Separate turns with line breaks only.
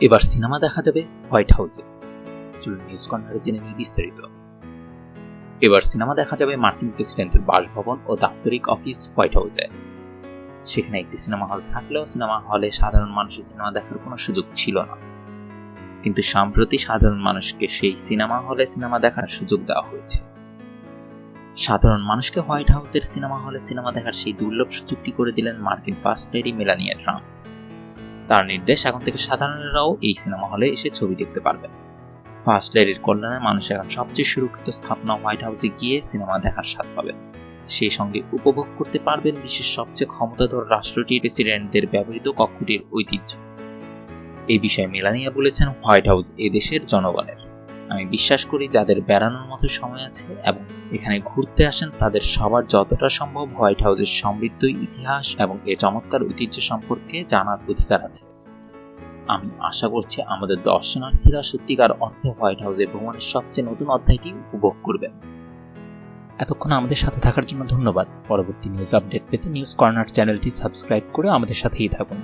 এবার সিনেমা দেখা যাবে হোয়াইট হাউসে। চলুন নিউজ কর্নারে জেনে নিই বিস্তারিত। এবার সিনেমা দেখা যাবে মার্কিন প্রেসিডেন্টের বাসভবন ও দাপ্তরিক অফিস হোয়াইট হাউসে। সেখানে একটি সিনেমা হল থাকলেও সিনেমা হলে সাধারণ মানুষের সিনেমা দেখার কোনো সুযোগ ছিল না। কিন্তু সম্প্রতি সাধারণ মানুষকে সেই সিনেমা হলে সিনেমা দেখার সুযোগ দেওয়া হয়েছে। সাধারণ মানুষকে হোয়াইট হাউসের সিনেমা হলে সিনেমা দেখার সেই দুর্লভ সুযোগটি করে দিলেন মার্কিন ফার্স্ট লেডি মেলানিয়া ট্রাম্প। তার নির্দেশ এখন থেকে সাধারণেরাও এই সিনেমা হলে এসে ছবি দেখতে পারবেন। ফার্স্ট লেডির কল্যাণে মানুষ এখন সবচেয়ে সুরক্ষিত স্থাপনা হোয়াইট হাউসে গিয়ে সিনেমা দেখার স্বাদ পাবেন। সেই সঙ্গে উপভোগ করতে পারবেন বিশ্বের সবচেয়ে ক্ষমতাধর রাষ্ট্রটির প্রেসিডেন্টদের ব্যবহৃত কক্ষটির ঐতিহ্য। এই বিষয়ে মেলানিয়া বলেছেন হোয়াইট হাউস এদেশের জনগণের। আমি বিশ্বাস করি যাদের বেড়ানোর মতো সময় আছে এবং এখানে ঘুরতে আসেন, তাদের সবার যতটা সম্ভব হোয়াইট হাউসের সমৃদ্ধ ইতিহাস এবং এর চমৎকার ঐতিহ্য সম্পর্কে জানার অধিকার আছে। আমি আশা করছি আমাদের দর্শনার্থীরা সত্যিকার অর্থে হোয়াইট হাউসে ভ্রমণের সবচেয়ে নতুন অধ্যায়টি উপভোগ করবেন। এতক্ষণ আমাদের সাথে থাকার জন্য ধন্যবাদ। পরবর্তী নিউজ আপডেট পেতে নিউজ কর্নার চ্যানেলটি সাবস্ক্রাইব করে আমাদের সাথেই থাকুন।